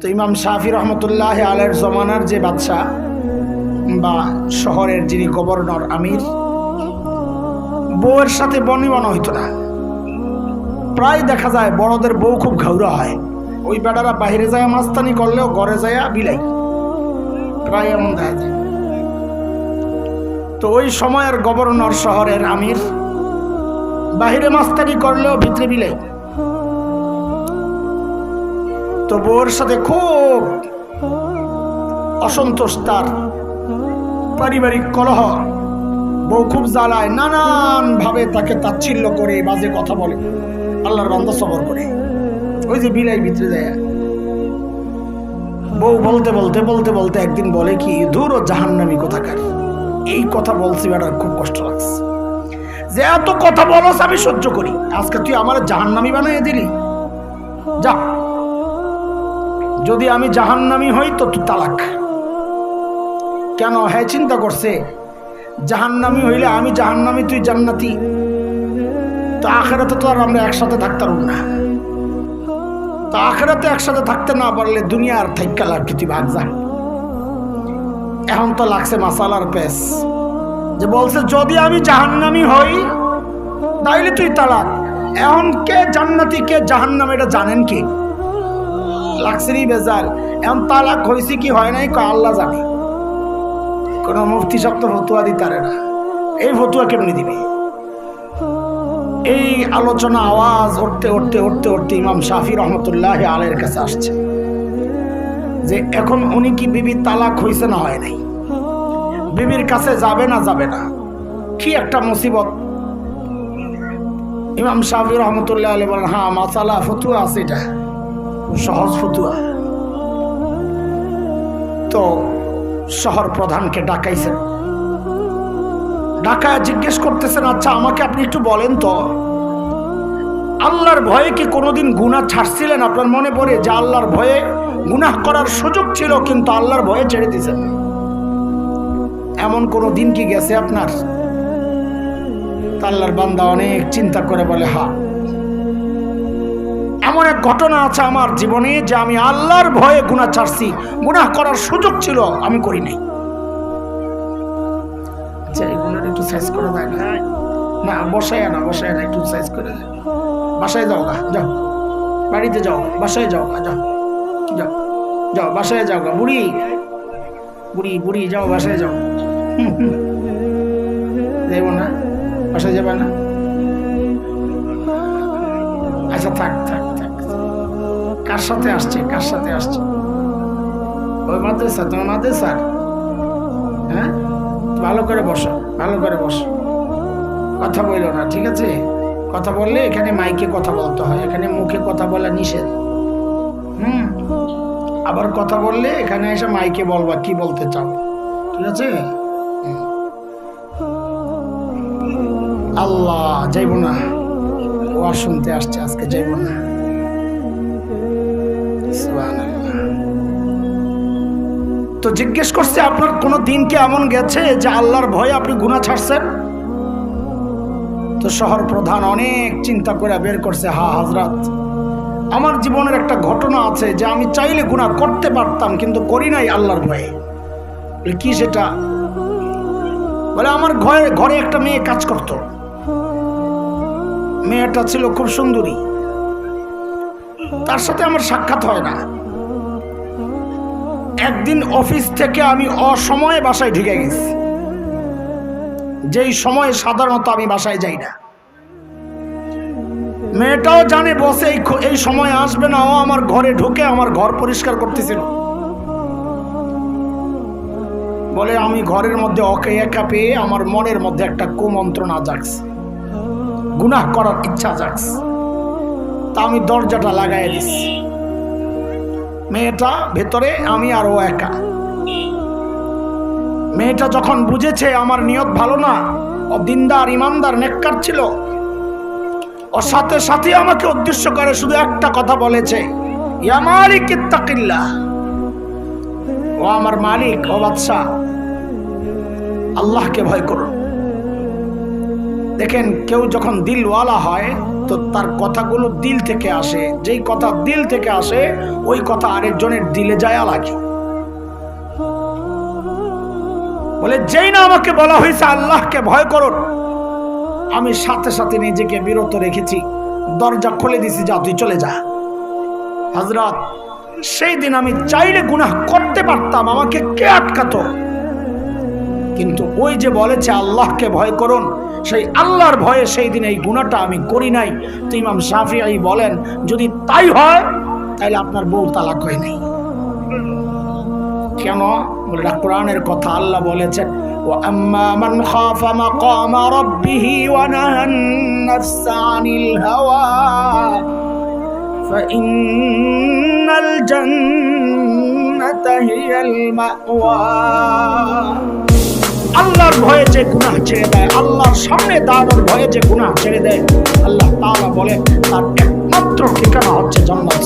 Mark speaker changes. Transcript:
Speaker 1: তো ইমাম শাহি রহমতুল্লাহ আলের জমানার যে বাদশাহ বা শহরের যিনি গভর্নর আমির, বউয়ের সাথে বনিবন হইতো না। প্রায় দেখা যায় বড়দের বউ খুব ঘাউরা হয়। ওই বেড়ারা বাহিরে যায় মাস্তানি করলেও ঘরে যায় বিলাই। প্রায় এমন দেখা যায়। তো ওই সময়ের গভর্নর শহরের আমির বাহিরে মাস্তানি করলেও ভিতরে বিলাই। তো বউর সাথে খুব অসন্তোষ তার। পারিবারিক কলহ। বউ খুব জ্বালায় নানান ভাবে তাকে তাচ্ছিল্য করে, বাজে কথা বলে। আল্লাহর বান্দা সবর করে। ওই যে বিলাই ভিতরে দেয় বউ বলতে বলতে বলতে বলতে একদিন বলে কি দূর ও জাহান্নামি কোথাকার? এই কথা বলছি বেটার খুব কষ্ট লাগছে। যে এত কথা বলস, আমি সহ্য করি। আজকে তুই আমার জাহান্নামি বানিয়ে দিলি। যা। যদি আমি জাহান্নামি হই, তো তুই তালাক। কেন? হ্যাঁ চিন্তা করছে। জাহান্নামি হইলে আমি জাহান্নামি, তুই জান্নাতি। তো আখেরাতে তো আর আমরা একসাথে থাকতাম না। তো আখেরাতে একসাথে থাকতে না পারলে দুনিয়ার থাইকা লাভ কি তুই ভাগ যা। এখন তো লাগছে মাসালার পেস যে বলছে, যদি আমি জাহান্নামি হই, তাইলে তুই তালাক। এখন কে জান্নাতি, কে জাহান্নাম, এটা জানেন কি? নি বেজাল এখন তালাক হয়েছে কি হয় নাই আল্লাহ জানে। কোনো মুফতি শক্ত ফতুয়া দিতারে না। এই ফতুয়া কেমনি দিবে? এই আলোচনা আওয়াজ উঠতে উঠতে উঠতে উঠতে ইমাম শাফি রহমতুল্লাহ আলের কাছে আসছে। যে এখন উনি কি বিবি তালাক হয়েছে না হয় নাই? বিবির কাছে যাবে না যাবে না। কি একটা মুসিবত। ইমাম শাফি রহমতুল্লাহ আলী বলেন হ্যাঁ মাসালা, ফতুয়া আছে এটা। সহজ ফতুয়া। তো শহর প্রধানকে ডাকাইছেন। ডাকায় জিজ্ঞেস করতেছেন আচ্ছা আমাকে আপনি একটু বলেন তো, আল্লাহর ভয়ে কি কোনোদিন গুনাহ ছাড়ছিলেন? আপনার মনে পড়ে যে আল্লাহর ভয়ে গুনাহ করার সুযোগ ছিল, কিন্তু আল্লাহর ভয়ে ছেড়ে দিয়েছেন। এমন কোনো দিন কি গেছে আপনার? আল্লাহর বান্দা অনেক চিন্তা করে বলে, হা এমন এক ঘটনা আছে আমার জীবনে যে আমি আল্লাহর ভয়ে গুনাহ ছাড়ছি। গুনাহ করার সুযোগ ছিল, আমি করি নাই। আচ্ছা একটু সাইজ করে না। একটু সাইজ করে দেয় বাসায় যাও গা বাড়িতে যাও বাসায় যাও যাও। যাও বাসায় গা, বুড়ি। বুড়ি বুড়ি, যাও, বাসায় যাও। না, বাসায় না। আচ্ছা থাক থাক। কার সাথে আসছে? কার সাথে আসছে? ওই মাদ্রাসা, তোমার মাদ্রাসা? হ্যাঁ? ভালো করে বসো, ভালো করে বসো। কথা বলল না, ঠিক আছে? কথা বললে এখানে মাইকে কথা বলতে হয়, এখানে মুখে কথা বলা নিষেধ। হুম? আবার কথা বললে এখানে এসে মাইকে বলবা, কি বলতে চাও? ঠিক আছে? আল্লাহ, যাইব না। ও শুনতে আসছে, আজকে যাইব না। তো জিজ্ঞেস করছে, আপনার কোনো দিন কি এমন গেছে যে আল্লাহর ভয়ে আপনি গুণা ছাড়ছেন? তো শহর প্রধান অনেক চিন্তা করে বের করছে, হা হাজরাত আমার জীবনের একটা ঘটনা আছে যে আমি চাইলে গুণা করতে পারতাম কিন্তু করি নাই আল্লাহর ভয়ে। কি সেটা? বলে, আমার ঘরে ঘরে একটা মেয়ে কাজ করত। মেয়েটা ছিল খুব সুন্দরী। তার সাথে আমার সাক্ষাৎ হয় না। একদিন অফিস থেকে আমি অসময়ে বাসায় ঢুকে গেছি। যেই সময়ে সাধারণত আমি বাসায় যাই না। মেয়েটাও জানে বসে এই এই সময় আসবে না, ও আমার ঘরে ঢুকে আমার ঘর পরিষ্কার করতেছিল। বলে, আমি ঘরের মধ্যে অকে একা পেয়ে আমার মনের মধ্যে একটা কুমন্ত্রণা জাগছে। গুনাহ করার ইচ্ছা জাগছে। তা আমি দরজাটা লাগাই দিছি। মেয়েটা ভেতরে, আমি আর ও একা। মেয়েটা যখন বুঝেছে আমার নিয়ত ভালো না ও দিনদার ইমানদার, নেককার ছিল, ওর সাথে সাথে আমাকে উদ্দেশ্য করে শুধু একটা কথা বলেছে ও আমার মালিক, ও বাদশাহ। আল্লাহকে ভয় করো দেখেন, কেউ যখন দিলওয়ালা হয়, তো তার কথাগুলো দিল থেকে আসে। যেই কথা দিল থেকে আসে, ওই কথা আরেকজনের দিলে যায় লাগে। বলে, যেই না আমাকে বলা হয়েছে আল্লাহকে ভয় করুন আমি সাথে সাথে নিজেকে বিরত রেখেছি। দরজা খুলে দিছি, যা, তুই চলে যা। হজরত সেই দিন আমি চাইলে গুনাহ করতে পারতাম, আমাকে কে আটকাতো? কিন্তু ওই যে বলেছে আল্লাহকে ভয় করুন সেই আল্লাহর ভয়ে সেই দিন এই গুণাটা আমি করি নাই তো ইমাম শাফিআই বলেন যদি তাই হয় তাহলে আপনার বউ তালাক হয় নাই কেন বলে এটা কোরআনের কথা আল্লাহ বলেছেন ও আম্মা মান খাফা মাকামা রাব্বিহি ওয়া নাহান নাফসা আনিল হাওয়া فإن الجنة هي المأوى আল্লাহর ভয়ে যে গুনাহ ছেড়ে দেয়, আল্লাহর সামনে দাঁড়ানোর ভয়ে যে গুনাহ ছেড়ে দেয়, আল্লাহ তাআলা বলে, তার একমাত্র ঠিকানা হচ্ছে জান্নাত